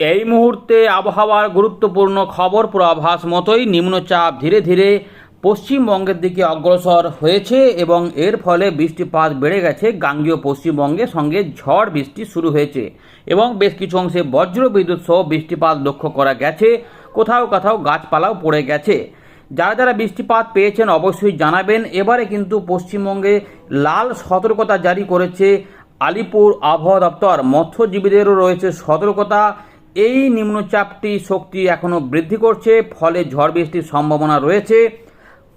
এই মুহূর্তে আবহাওয়ার গুরুত্বপূর্ণ খবর পূর্বাভাস মতোই নিম্নচাপ ধীরে ধীরে পশ্চিমবঙ্গের দিকে অগ্রসর হয়েছে এবং এর ফলে বৃষ্টিপাত বেড়ে গেছে। গাঙ্গীয় পশ্চিমবঙ্গের সঙ্গে ঝড় বৃষ্টি শুরু হয়েছে এবং বেশ কিছু অংশে বজ্র বিদ্যুৎ সহ বৃষ্টিপাত লক্ষ্য করা গেছে। কোথাও কোথাও গাছপালাও পড়ে গেছে। যারা যারা বৃষ্টিপাত পেয়েছেন অবশ্যই জানাবেন। এবারে কিন্তু পশ্চিমবঙ্গে লাল সতর্কতা জারি করেছে আলিপুর আবহাওয়া দপ্তর। মৎস্যজীবীদেরও রয়েছে সতর্কতা। এই নিম্নচাপটি শক্তি এখনও বৃদ্ধি করছে, ফলে ঝড় বৃষ্টির সম্ভাবনা রয়েছে।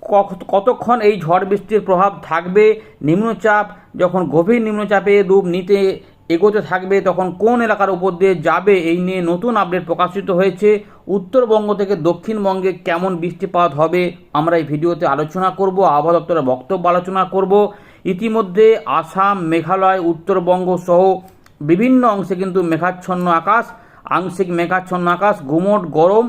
কত- কতক্ষণ এই ঝড় বৃষ্টির প্রভাব থাকবে? নিম্নচাপ, যখন গভীর নিম্নচাপে রূপ নিতে এগোতে থাকবে, তখন কোন এলাকার উপর দিয়ে যাবে এই নিয়ে নতুন আপডেট প্রকাশিত হয়েছে। উত্তরবঙ্গ থেকে দক্ষিণবঙ্গে কেমন বৃষ্টিপাত হবে, আমরা এই ভিডিওতে আলোচনা করব, আবহাওয়া দপ্তরের বক্তব্য আলোচনা করব। ইতিমধ্যে আসাম, মেঘালয়, উত্তরবঙ্গ সহ বিভিন্ন অংশে কিন্তু মেঘাচ্ছন্ন আকাশ। আংশিক মেঘাচ্ছন্ন আকাশ গুমোট গরম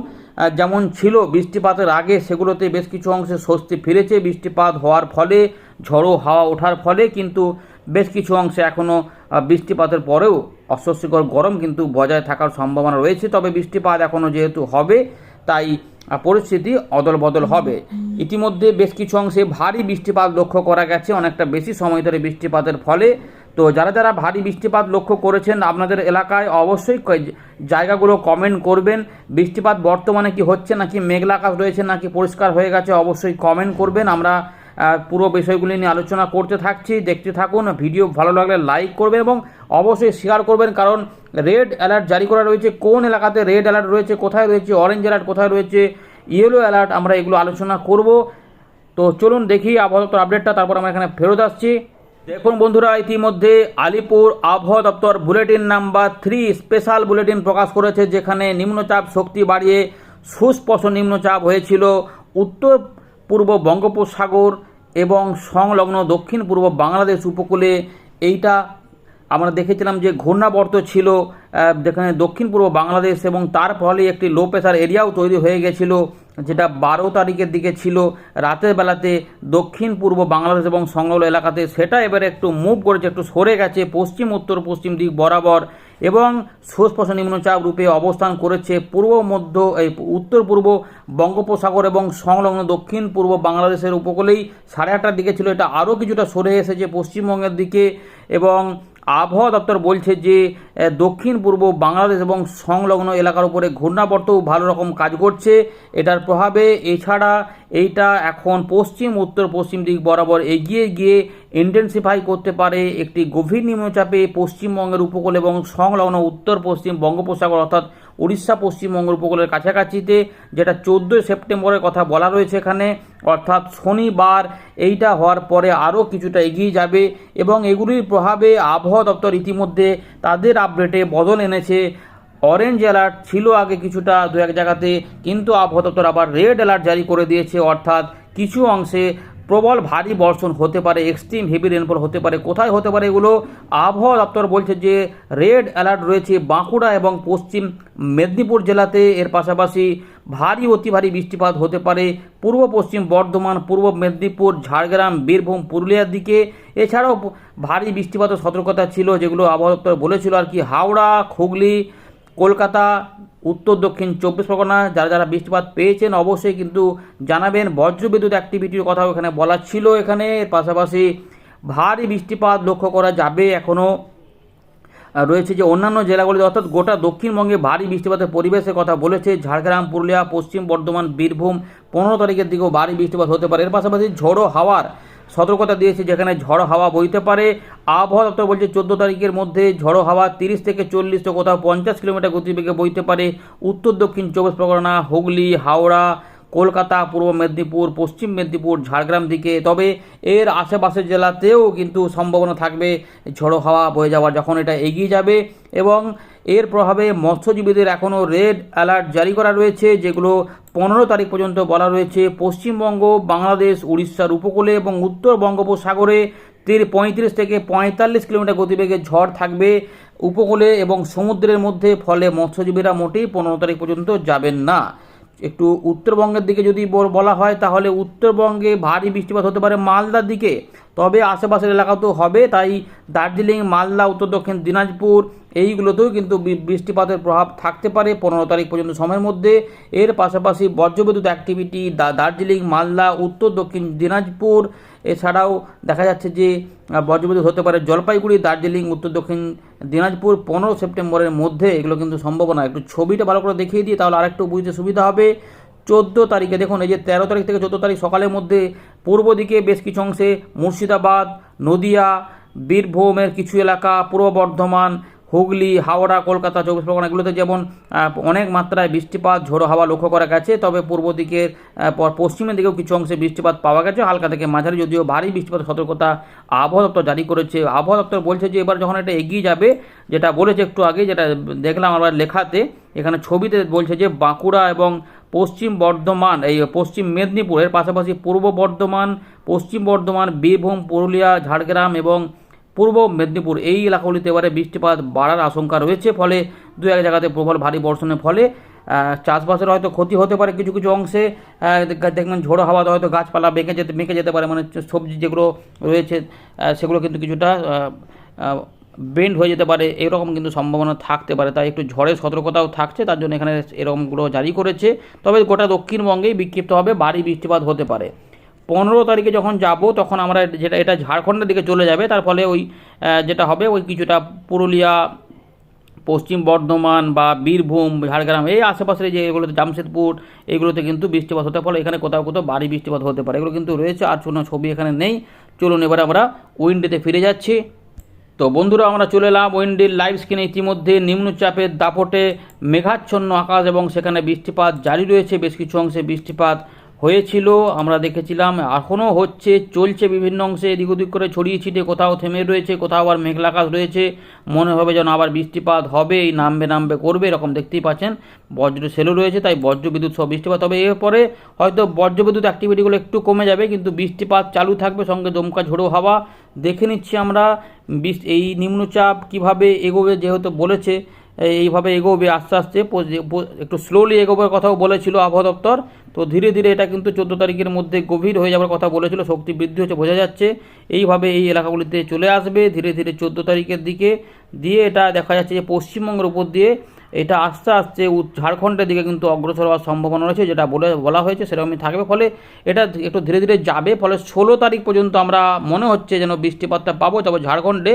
যেমন ছিল। বৃষ্টিপাতের আগে সেগুলোতে বেশ কিছু অংশে স্বস্তি ফিরেছে। বৃষ্টিপাত হওয়ার ফলে, ঝড়ো হাওয়া ওঠার ফলে কিন্তু বেশ কিছু অংশে এখনও বৃষ্টিপাতের পরেও অস্বস্তিকর গরম কিন্তু বজায় থাকার সম্ভাবনা রয়েছে। তবে বৃষ্টিপাত এখনও যেহেতু হবে, তাই পরিস্থিতি অদল বদল হবে। ইতিমধ্যে বেশ কিছু অংশে ভারী বৃষ্টিপাত লক্ষ্য করা গেছে। অনেকটা বেশি সময় ধরে বৃষ্টিপাতের ফলে তো যারা যারা ভারী বৃষ্টিপাত লক্ষ্য করেছেন আপনাদের এলাকায় অবশ্যই জায়গাগুলো কমেন্ট করবেন। বৃষ্টিপাত বর্তমানে কি হচ্ছে নাকি মেঘলা আকাশ রয়েছে নাকি পরিষ্কার হয়ে গেছে অবশ্যই কমেন্ট করবেন। আমরা পুরো বিষয়গুলি নিয়ে আলোচনা করতে থাকছি। দেখতে থাকুন ভিডিও ভালো লাগলে লাইক করবেন এবং অবশ্যই শেয়ার করবেন কারণ রেড অ্যালার্ট জারি করা রয়েছে। কোন এলাকাতে রেড অ্যালার্ট রয়েছে, কোথায় রয়েছে অরেঞ্জ অ্যালার্ট কোথায় রয়েছে ইয়েলো অ্যালার্ট আমরা এগুলো আলোচনা করব। তো চলুন দেখি আবহাওয়া আপডেটটা তারপর আমরা এখানে ফেরত আসছি। দেখুন বন্ধুরা, ইতিমধ্যে আলিপুর আবহাওয়া দপ্তর bulletin number three special bulletin প্রকাশ করেছে, যেখানে নিম্নচাপ শক্তি বাড়িয়ে সুস্পষ্ট নিম্নচাপ হয়েছিল উত্তর পূর্ব বঙ্গোপসাগর এবং সংলগ্ন দক্ষিণ পূর্ব বাংলাদেশ উপকূলে। এইটা আমরা দেখেছিলাম যে ঘূর্ণাবর্ত ছিল যেখানে দক্ষিণ পূর্ব বাংলাদেশ এবং তার ফলে একটি লো প্রেশার এরিয়াও তৈরি হয়ে গেছিল। যেটা বারো তারিখের দিকে ছিল, রাতের বেলাতে দক্ষিণ পূর্ব বাংলাদেশ এবং সংলগ্ন এলাকাতে সেটা এবারে একটু মুভ করেছে, একটু সরে গেছে, পশ্চিম, উত্তর, পশ্চিম দিক বরাবর এবং সুস্পষ্ট নিম্নচাপ রূপে অবস্থান করেছে পূর্ব, মধ্য, এই উত্তর পূর্ব বঙ্গোপসাগর এবং সংলগ্ন দক্ষিণ পূর্ব বাংলাদেশের উপকূলেই সাড়ে আটটার দিকে ছিল। এটা আরও কিছুটা সরে এসেছে পশ্চিমবঙ্গের দিকে এবং আবহাওয়া দপ্তর বলছে যে দক্ষিণ পূর্ব বাংলাদেশ এবং সংলগ্ন এলাকার উপরে ঘূর্ণাবর্তও ভালো রকম কাজ করছে। এটার প্রভাবে এছাড়া এইটা এখন পশ্চিম, উত্তর, পশ্চিম দিক বরাবর এগিয়ে গিয়ে ইন্টেন্সিফাই করতে পারে একটি গভীর নিম্নচাপে পশ্চিমবঙ্গের উপকূল এবং সংলগ্ন উত্তর পশ্চিম বঙ্গোপসাগর অর্থাৎ উড়িষ্যা পশ্চিমবঙ্গ উপকূলের কাছাকাছিতে, যেটা চোদ্দোই সেপ্টেম্বরের কথা বলা রয়েছে এখানে, অর্থাৎ শনিবার, এইটা হওয়ার পরে আরও কিছুটা এগিয়ে যাবে এবং এগুলির প্রভাবে আবহাওয়া দপ্তর ইতিমধ্যে তাদের আপডেটে বদল এনেছে। অরেঞ্জ অ্যালার্ট ছিল আগে কিছুটা দু এক জায়গাতে, কিন্তু আবহাওয়া দপ্তর আবার রেড অ্যালার্ট জারি করে দিয়েছে, অর্থাৎ কিছু অংশে প্রবল ভারী বর্ষণ হতে পারে এক্সট্রিম হেভি রেনফল হতে পারে। কোথায় হতে পারে এগুলো? আবহাওয়া দপ্তর বলছে যে রেড অ্যালার্ট রয়েছে বাঁকুড়া এবং পশ্চিম মেদিনীপুর জেলাতে। এর পাশাপাশি ভারী, অতি ভারী বৃষ্টিপাত হতে পারে পূর্ব পশ্চিম বর্ধমান, পূর্ব মেদিনীপুর, ঝাড়গ্রাম, বীরভূম, পুরুলিয়ার দিকে। এছাড়াও ভারী বৃষ্টিপাতের সতর্কতা ছিল, যেগুলো আবহাওয়া দপ্তর বলেছিল আর কি। হাওড়া, হুগলি, কলকাতা উত্তর, দক্ষিণ চব্বিশ পরগনা, যারা যারা বৃষ্টিপাত পেয়েছেন অবশ্যই কিন্তু জানাবেন। বজ্রবিদ্যুৎ অ্যাক্টিভিটির কথাও এখানে বলা ছিল এখানে। এর পাশাপাশি ভারী বৃষ্টিপাত লক্ষ্য করা যাবে এখনও রয়েছে যে অন্যান্য জেলাগুলিতে, অর্থাৎ গোটা দক্ষিণবঙ্গে ভারী বৃষ্টিপাতের পরিবেশের কথা বলেছে ঝাড়গ্রাম, পুরুলিয়া, পশ্চিম বর্ধমান, বীরভূম। পনেরো তারিখের দিকেও ভারী বৃষ্টিপাত হতে পারে। এর পাশাপাশি ঝোড়ো হাওয়ার সতর্কতা দিয়েছে যেখানে ঝড়ো হাওয়া বইতে পারে। আবহাওয়া দপ্তর বলছে, চোদ্দ তারিখের মধ্যে ঝড়ো হাওয়া তিরিশ থেকে চল্লিশ তো কোথাও পঞ্চাশ কিলোমিটার গতিবেগে বইতে পারে। উত্তর, দক্ষিণ, চব্বিশ পরগনা, হুগলি, হাওড়া, কলকাতা, পূর্ব মেদিনীপুর, পশ্চিম মেদিনীপুর, ঝাড়গ্রাম দিকে। তবে এর আশেপাশের জেলাতেও কিন্তু সম্ভাবনা থাকবে ঝড়ো হাওয়া বয়ে যাওয়ার যখন এটা এগিয়ে যাবে। এবং এর প্রভাবে মৎস্যজীবীদের এখনও রেড অ্যালার্ট জারি করা রয়েছে, যেগুলো পনেরো তারিখ পর্যন্ত বলা রয়েছে, পশ্চিমবঙ্গ, বাংলাদেশ, উড়িষ্যার উপকূলে এবং উত্তর বঙ্গোপসাগরে তীর পঁয়ত্রিশ থেকে পঁয়তাল্লিশ কিলোমিটার গতিবেগে ঝড় থাকবে উপকূলে এবং সমুদ্রের মধ্যে, ফলে মৎস্যজীবীরা মোটেই পনেরো তারিখ পর্যন্ত যাবেন না। একটু উত্তরবঙ্গের দিকে যদি বল- হয়, তাহলে উত্তরবঙ্গে ভারী বৃষ্টিপাত হতে পারে মালদার দিকে, তবে আশেপাশের এলাকাতেও হবে। তাই দার্জিলিং, মালদা, উত্তর দক্ষিণ দিনাজপুর এইগুলোতেও কিন্তু বৃষ্টিপাতের প্রভাব থাকতে পারে পনেরো তারিখ পর্যন্ত সময়ের মধ্যে। এর পাশাপাশি বজ্রবিদ্যুৎ অ্যাক্টিভিটি দার্জিলিং, মালদা, উত্তর, দক্ষিণ দিনাজপুর। এছাড়াও দেখা যাচ্ছে যে বজ্রবিদ্যুৎ হতে পারে জলপাইগুড়ি, দার্জিলিং, উত্তর, দক্ষিণ দিনাজপুর পনেরো সেপ্টেম্বরের মধ্যে। এগুলো কিন্তু সম্ভাবনা। একটু ছবিটা ভালো করে দেখিয়ে দিই, তাহলে আরেকটু বুঝতে সুবিধা হবে। চোদ্দ তারিখে দেখুন, এই যে তেরো তারিখ থেকে চোদ্দ তারিখ সকালের মধ্যে পূর্ব দিকে বেশ কিছু অংশে মুর্শিদাবাদ, নদিয়া, বীরভূমের কিছু এলাকা, পূর্ব বর্ধমান হুগলি, হাওড়া, কলকাতা, চব্বিশ পরগনা এগুলোতে যেমন অনেক মাত্রায় বৃষ্টিপাত, ঝোড়ো হাওয়া লক্ষ্য করা গেছে, তবে পূর্ব দিকের পর পশ্চিমের দিকেও কিছু অংশে বৃষ্টিপাত পাওয়া গেছে। হালকা থেকে মাঝারি যদিও ভারী বৃষ্টিপাত সতর্কতা আবহাওয়া দপ্তর জারি করেছে। আবহাওয়া দপ্তর বলছে যে এবার যখন এটা এগিয়ে যাবে, যেটা বলেছে একটু আগে যেটা দেখলাম আমরা লেখাতে, এখানে ছবিতে বলছে যে বাঁকুড়া এবং পশ্চিম বর্ধমান, এই পশ্চিম মেদিনীপুরের পাশাপাশি পূর্ব বর্ধমান, পশ্চিম বর্ধমান, বীরভূম, পুরুলিয়া, ঝাড়গ্রাম এবং পূর্ব মেদিনীপুর এই এলাকাগুলিতে এবারে বৃষ্টিপাত বাড়ার আশঙ্কা রয়েছে, ফলে দু এক জায়গাতে প্রবল ভারী বর্ষণের ফলে চাষবাসের হয়তো ক্ষতি হতে পারে কিছু কিছু অংশে দেখবেন ঝোড়ো হাওয়াতে হয়তো গাছপালা বেঁকে যেতে বেঁকে যেতে পারে মানে সবজি যেগুলো রয়েছে সেগুলো কিন্তু কিছুটা বেন্ড হয়ে যেতে পারে, এরকম কিন্তু সম্ভাবনা থাকতে পারে। তাই একটু ঝড়ের সতর্কতাও থাকছে, তার জন্য এখানে এরকমগুলো জারি করেছে। তবে গোটা দক্ষিণবঙ্গেই বিক্ষিপ্তভাবে ভারী বৃষ্টিপাত হতে পারে। পনেরো তারিখে যখন যাব, তখন আমরা যেটা, এটা ঝাড়খণ্ডের দিকে চলে যাবে। তার ফলে ওই যেটা হবে, ওই কিছুটা পুরুলিয়া, পশ্চিম বর্ধমান বা বীরভূম, ঝাড়গ্রাম, এই আশেপাশের যে এগুলোতে, জামশেদপুর, এগুলোতে কিন্তু বৃষ্টিপাত হতে ফলে এখানে কোথাও কোথাও ভারী বৃষ্টিপাত হতে পারে। এগুলো কিন্তু রয়েছে, আর কোনো ছবি এখানে নেই। চলুন এবার আমরা উইন্ডেতে ফিরে যাচ্ছি। তো বন্ধুরা, আমরা চলে এলাম উইন্ডের লাইভ স্ক্রিনে। ইতিমধ্যে নিম্নচাপের দাপটে মেঘাচ্ছন্ন আকাশ এবং সেখানে বৃষ্টিপাত জারি রয়েছে। বেশ কিছু অংশে বৃষ্টিপাত হয়েছিল, আমরা দেখেছিলাম এখনও হচ্ছে, চলছে বিভিন্ন অংশে, এদিক ওদিক করে ছড়িয়ে ছিটিয়ে, কোথাও থেমে রয়েছে, কোথাও আবার মেঘলা আকাশ রয়েছে, মনে হবে যেন আবার বৃষ্টিপাত হবে এই নামবে নামবে করবে, এরকম দেখতেই পাচ্ছেন, বজ্র সেলও রয়েছে, তাই বজ্র বিদ্যুৎ সহ বৃষ্টিপাত তবে এরপরে হয়তো বজ্র বিদ্যুৎ অ্যাক্টিভিটিগুলো একটু কমে যাবে, কিন্তু বৃষ্টিপাত চালু থাকবে, সঙ্গে দমকা ঝোড়ো হাওয়া, দেখে নিচ্ছি আমরা এই নিম্নচাপ কীভাবে এগোবে যেহেতু বলেছে এইভাবে এগোবে, আস্তে আস্তে একটু স্লোলি এগোবার কথাও বলেছিল আবহাওয়া দপ্তর। তো ধীরে ধীরে এটা কিন্তু চোদ্দ তারিখের মধ্যে গভীর হয়ে যাওয়ার কথা বলেছিল, শক্তি বৃদ্ধি হচ্ছে, বোঝা যাচ্ছে। এইভাবে এই এলাকাগুলিতে চলে আসবে, ধীরে ধীরে চোদ্দ তারিখের দিকে দিয়ে এটা দেখা যাচ্ছে যে পশ্চিমবঙ্গের উপর দিয়ে এটা আস্তে আস্তে ঝাড়খণ্ডের দিকে কিন্তু অগ্রসর হওয়ার সম্ভাবনা রয়েছে, যেটা বলে, বলা হয়েছে, সেরকমই থাকবে। ফলে এটা একটু ধীরে ধীরে যাবে, ফলে ষোলো তারিখ পর্যন্ত আমরা মনে হচ্ছে যেন বৃষ্টিপাতটা পাবো। তবে ঝাড়খণ্ডে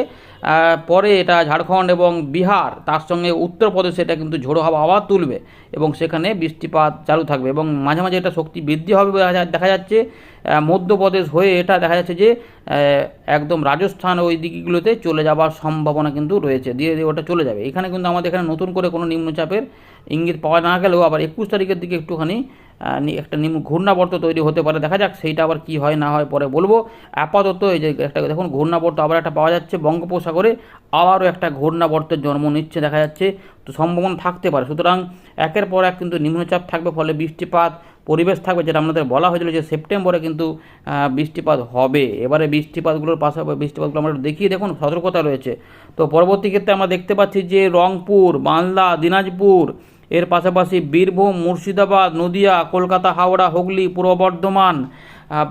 পরে এটা ঝাড়খণ্ড এবং বিহার, তার সঙ্গে উত্তরপ্রদেশে এটা কিন্তু ঝোড়ো হাওয়া আবার তুলবে এবং সেখানে বৃষ্টিপাত চালু থাকবে এবং মাঝে মাঝে এটা শক্তি বৃদ্ধি হবে দেখা যাচ্ছে। মধ্যপ্রদেশ হয়ে এটা দেখা যাচ্ছে যে একদম রাজস্থান ওই দিকগুলোতে চলে যাওয়ার সম্ভাবনা কিন্তু রয়েছে। ধীরে ধীরে ওটা চলে যাবে। এখানে কিন্তু আমাদের এখানে নতুন করে কোনো নিম্নচাপের ইঙ্গিত পাওয়া না গেলেও আবার একুশ তারিখের দিকে একটুখানি একটা নিম্ন ঘূর্ণাবর্ত তৈরি হতে পারে। দেখা যাক সেইটা আবার কি হয় না হয় পরে বলব। আপাতত এই যে একটা দেখুন, ঘূর্ণাবর্ত আবার একটা পাওয়া যাচ্ছে বঙ্গোপসাগরে। আবারও একটা ঘূর্ণাবর্তের জন্ম নিচ্ছে দেখা যাচ্ছে। তো সম্ভাবনা থাকতে পারে। সুতরাং একের পর এক কিন্তু নিম্নচাপ থাকবে, ফলে বৃষ্টিপাত পরিবেশ থাকবে, যেটা আমাদের বলা হয়েছিল যে সেপ্টেম্বরে কিন্তু বৃষ্টিপাত হবে। এবারে বৃষ্টিপাতগুলোর পাশাপাশি, বৃষ্টিপাতগুলো আমরা দেখিয়ে দেখুন, সতর্কতা রয়েছে। তো পরবর্তী ক্ষেত্রে আমরা দেখতে পাচ্ছি যে রংপুর, মালদা, দিনাজপুর, এর পাশাপাশি বীরভূম, মুর্শিদাবাদ, নদিয়া, কলকাতা, হাওড়া, হুগলি, পূর্ব বর্ধমান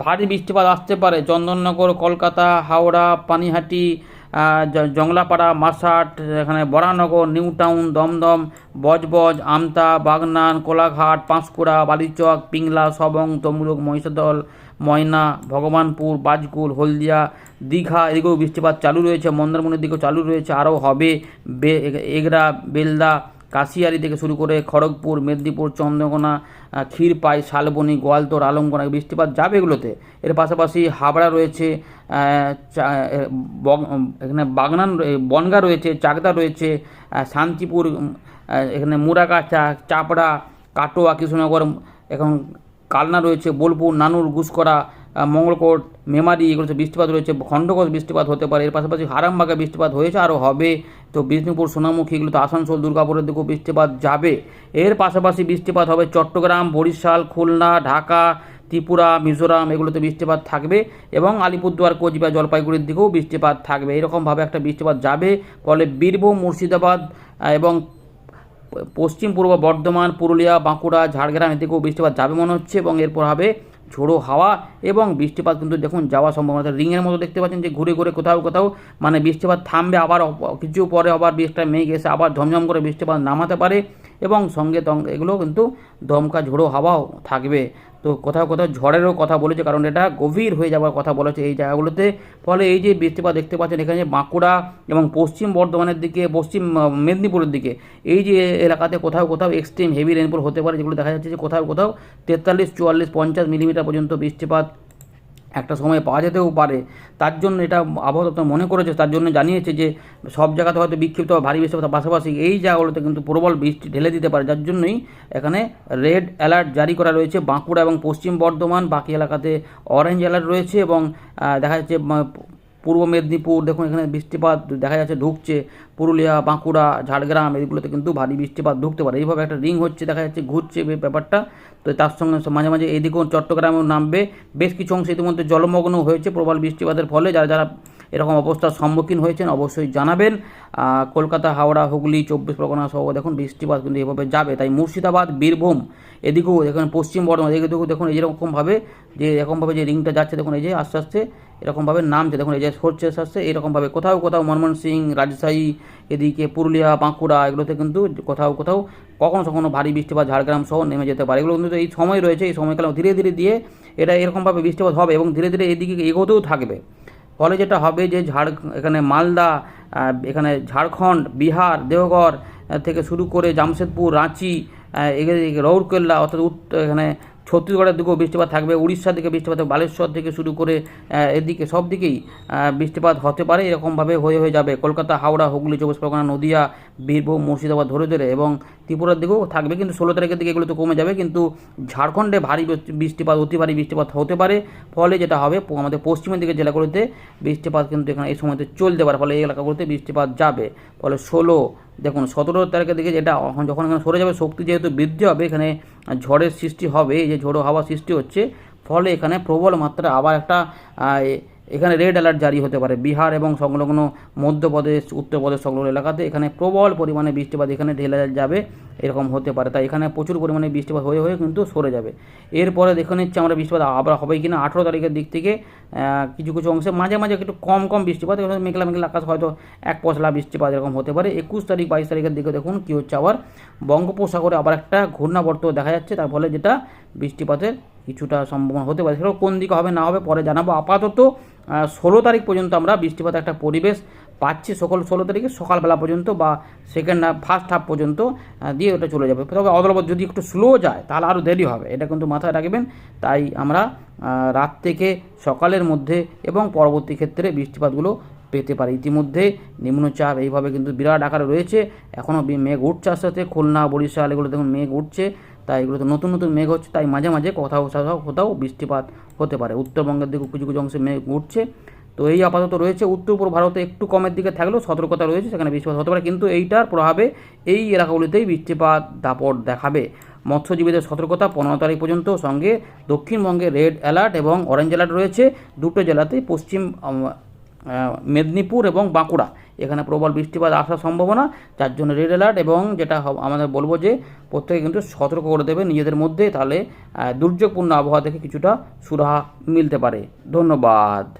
ভারী বৃষ্টিপাত আসতে পারে। চন্দননগর, কলকাতা, হাওড়া, পানিহাটি জংলাপাড়া মাসাট এখানে বরানগর নিউ টাউন দমদম, বজবজ, আমতা, বাগনান, কোলাঘাট, পাঁশকুড়া, বালিচক, পিংলা, সবং, তমলুক, মহিষাদল, ময়না, ভগবানপুর, বাজকুল, হলদিয়া, দীঘা, এদিকেও বৃষ্টিপাত চালু রয়েছে, মন্দারমণির দিকেও চালু রয়েছে, আরও হবে এগরা, বেলদা কাশিয়ারি থেকে শুরু করে খড়গপুর, মেদিনীপুর, চন্দ্রকোনা ক্ষীরপাই, শালবনি, গোয়ালতোর, আলমগোনা বৃষ্টিপাত যাবে এগুলোতে। এর পাশাপাশি হাবড়া রয়েছে এখানে বাগনান বনগা রয়েছে, চাকদা রয়েছে শান্তিপুর এখানে মুরাগাছা চাপড়া, কাটোয়া, কৃষ্ণনগর, এখন কালনা রয়েছে, বোলপুর, নানুর গুসকরা মঙ্গলকোট, মেমারি এগুলোতে বৃষ্টিপাত রয়েছে খণ্ডঘোষ বৃষ্টিপাত হতে পারে, এর পাশাপাশি হারামবাগে বৃষ্টিপাত হয়েছে, আরও হবে। তো বিষ্ণুপুর, সোনামুখী এগুলো তো আসানসোল, দুর্গাপুরের দিকেও বৃষ্টিপাত যাবে। এর পাশাপাশি বৃষ্টিপাত হবে চট্টগ্রাম, বরিশাল, খুলনা, ঢাকা, ত্রিপুরা, মিজোরাম, এগুলোতে বৃষ্টিপাত থাকবে এবং আলিপুরদুয়ার, কোচবিহার, জলপাইগুড়ির দিকেও বৃষ্টিপাত থাকবে। এরকমভাবে একটা বৃষ্টিপাত যাবে, ফলে বীরভূম, মুর্শিদাবাদ এবং পশ্চিম পূর্ব বর্ধমান, পুরুলিয়া, বাঁকুড়া ঝাড়গ্রাম এদিকেও বৃষ্টিপাত যাবে মনে হচ্ছে এবং এরপর হবে ঝোড়ো হাওয়া এবং বৃষ্টিপাত কিন্তু দেখুন যাওয়া সম্ভাবনা রিংয়ের মতো দেখতে পাচ্ছেন যে ঘুরে ঘুরে কোথাও কোথাও মানে বৃষ্টিপাত থামবে, আবার কিছু পরে আবার বৃষ্টিটা মেঘ এসে আবার ঝমঝম করে বৃষ্টিপাত নামাতে পারে। এবং সঙ্গে এগুলো কিন্তু দমকা ঝোড়ো হাওয়াও থাকবে। তো কোথাও কোথাও ঝড়েরও কথা বলেছে, কারণ এটা গভীর হয়ে যাওয়ার কথা বলেছে এই জায়গাগুলোতে। ফলে এই যে বৃষ্টিপাত দেখতে পাচ্ছেন, এখানে বাঁকুড়া এবং পশ্চিম বর্ধমানের দিকে, পশ্চিম মেদিনীপুরের দিকে, এই যে এলাকাতে কোথাও কোথাও এক্সট্রিম হেভি রেনফল হতে পারে, যেগুলো দেখা যাচ্ছে যে কোথাও কোথাও তেতাল্লিশ, চুয়াল্লিশ, পঞ্চাশ মিলিমিটার পর্যন্ত বৃষ্টিপাত একটা সময় পাওয়া যেতেও পারে। তার জন্য এটা আবহাওয়া দপ্তর মনে করেছে, তার জন্য জানিয়েছে যে সব জায়গাতে হয়তো বিক্ষিপ্ত বা ভারী বৃষ্টিপাতের পাশাপাশি এই জায়গাগুলোতে কিন্তু প্রবল বৃষ্টি ঢেলে দিতে পারে। যার জন্যই এখানে রেড অ্যালার্ট জারি করা রয়েছে বাঁকুড়া এবং পশ্চিম বর্ধমান। বাকি এলাকাতে অরেঞ্জ অ্যালার্ট রয়েছে এবং দেখা যাচ্ছে পূর্ব মেদিনীপুর, দেখুন এখানে বৃষ্টিপাত দেখা যাচ্ছে ঢুকছে, পুরুলিয়া, বাঁকুড়া, ঝাড়গ্রাম এগুলোতে কিন্তু ভারী বৃষ্টিপাত ঢুকতে পারে। এইভাবে একটা রিং হচ্ছে, দেখা যাচ্ছে ঘুরছে ব্যাপারটা। তো তার সঙ্গে মাঝে মাঝে এদিকেও চট্টগ্রামেও নামবে। বেশ কিছু অংশ ইতিমধ্যে জলমগ্ন হয়েছে প্রবল বৃষ্টিপাতের ফলে। যারা যারা এরকম অবস্থার সম্মুখীন হয়েছেন, অবশ্যই জানাবেন। কলকাতা, হাওড়া, হুগলি, চব্বিশ পরগনা সহ দেখুন, বৃষ্টিপাত কিন্তু এভাবে যাবে। তাই মুর্শিদাবাদ, বীরভূম, এদিকেও দেখুন, পশ্চিম বর্ধমান এদিকেও দেখুন এইরকমভাবে যে এরকমভাবে যে রিংটা যাচ্ছে, দেখুন, এই যে আস্তে আস্তে এরকমভাবে নামছে। দেখুন, এই যে সরছে আস্তে আস্তে এরকমভাবে। কোথাও কোথাও ময়মনসিং রাজশাহী, এদিকে পুরুলিয়া, বাঁকুড়া, এগুলোতে কিন্তু কোথাও কোথাও কখনো কখনো ভারী বৃষ্টিপাত ঝাড়গ্রাম সহ নেমে যেতে পারে। এগুলো কিন্তু এই সময় রয়েছে, এই সময়কালে ধীরে ধীরে দিয়ে এটা এরকমভাবে বৃষ্টিপাত হবে এবং ধীরে ধীরে এদিকে এগোতেও থাকবে। ফলে যেটা হবে যে ঝাড়, এখানে মালদা এখানে ঝাড়খণ্ড, বিহার, দেওঘর থেকে শুরু করে জামশেদপুর, রাঁচি রৌরকেল্লা, অর্থাৎ এখানে ছত্তিশগড়ের দিকেও বৃষ্টিপাত থাকবে, উড়িষ্যার দিকে বৃষ্টিপাত বালেশ্বর থেকে শুরু করে এদিকে সব দিকেই বৃষ্টিপাত হতে পারে, এরকমভাবে হয়ে হয়ে যাবে। কলকাতা, হাওড়া, হুগলি, চব্বিশ পরগনা, নদিয়া, বীরভূম, মুর্শিদাবাদ ধরে ধরে এবং ত্রিপুরার দিকেও থাকবে, কিন্তু ষোলো তারিখের দিকে এগুলো তো কমে যাবে, কিন্তু ঝাড়খণ্ডে ভারী বৃষ্টিপাত, অতি ভারী বৃষ্টিপাত হতে পারে, ফলে যেটা হবে আমাদের পশ্চিমের দিকে জেলাগুলোতে বৃষ্টিপাত কিন্তু এখানে এই সময়তে চলতে পারে, ফলে এই এলাকাগুলোতে বৃষ্টিপাত যাবে। ফলে ষোলো দেখুন, সতেরো তারিখের দিকে যেটা যখন এখানে সরে যাবে, শক্তি যেহেতু বৃদ্ধি হবে, এখানে ঝড়ের সৃষ্টি হবে যে ঝোড়ো হাওয়া সৃষ্টি হচ্ছে, ফলে এখানে প্রবল মাত্রা আবার একটা এখানে রেড অ্যালার্ট জারি হতে পারে। বিহার এবং সংলগ্ন মধ্যপ্রদেশ, উত্তরপ্রদেশ সংলগ্ন এলাকাতে এখানে প্রবল পরিমাণে বৃষ্টিপাত এখানে ঢেলে যাবে, এরকম হতে পারে। তাই এখানে প্রচুর পরিমাণে বৃষ্টিপাত হয়ে হয়ে কিন্তু সরে যাবে। এরপরে দেখে নিচ্ছি আমরা বৃষ্টিপাত আবার হবে কিনা। আঠেরো তারিখের দিক থেকে কিছু কিছু অংশে মাঝে মাঝে একটু কম কম বৃষ্টিপাত মেঘলা মেঘলা আকাশ হয়তো এক পশলা বৃষ্টিপাত এরকম হতে পারে। একুশ তারিখ, বাইশ তারিখের দিকে দেখুন কী হচ্ছে আবার। বঙ্গোপসাগরে আবার একটা ঘূর্ণাবর্ত দেখা যাচ্ছে, তার ফলে যেটা বৃষ্টিপাতের কিছুটা সম্ভাবনা হতে পারে। সেটা কোন দিকে হবে না হবে পরে জানাব। আপাতত ষোলো তারিখ পর্যন্ত আমরা বৃষ্টিপাত একটা পরিবেশ পাচ্ছি। সকল ষোলো তারিখে সকালবেলা পর্যন্ত বা সেকেন্ড হাফ ফার্স্ট হাফ পর্যন্ত দিয়ে ওটা চলে যাবে। তবে অদলবদ যদি একটু স্লো যায়, তাহলে আরও দেরি হবে। এটা কিন্তু মাথায় রাখবেন। তাই আমরা রাত থেকে সকালের মধ্যে এবং পরবর্তী ক্ষেত্রে বৃষ্টিপাতগুলো পেতে পারি। ইতিমধ্যে নিম্নচাপ এইভাবে কিন্তু বিরাট আকারে রয়েছে। এখনও মেঘ উঠছে আস্তে আস্তে। খুলনা, বরিশাল এগুলো দেখুন মেঘ উঠছে। তাই এগুলো তো নতুন নতুন মেঘ হচ্ছে, তাই মাঝে মাঝে কোথাও কোথাও কোথাও বৃষ্টিপাত হতে পারে। উত্তরবঙ্গের দিকে কিছু কিছু অংশে মেঘ উঠছে তো এই আপাতত রয়েছে উত্তর পূর্ব ভারতে একটু কমের দিকে থাকলেও সতর্কতা রয়েছে, সেখানে বৃষ্টিপাত হতে পারে, কিন্তু এইটার প্রভাবে এই এলাকাগুলিতেই বৃষ্টিপাত দাপট দেখাবে। মৎস্যজীবীদের সতর্কতা পনেরো তারিখ পর্যন্ত, সঙ্গে দক্ষিণবঙ্গে রেড অ্যালার্ট এবং অরেঞ্জ অ্যালার্ট রয়েছে। দুটো জেলাতেই পশ্চিম মেদিনীপুর এবং বাঁকুড়া। এখানে প্রবল বৃষ্টিপাত আসার সম্ভাবনা। যার জন্য রেড অ্যালার্ট এবং যেটা আমাদের বলব যে, প্রত্যেকে কিন্তু সতর্ক করে দেবে নিজেদের মধ্যে, তাহলে দুর্যোগপূর্ণ আবহাওয়া থেকে কিছুটা সুরাহা মিলতে পারে। ধন্যবাদ।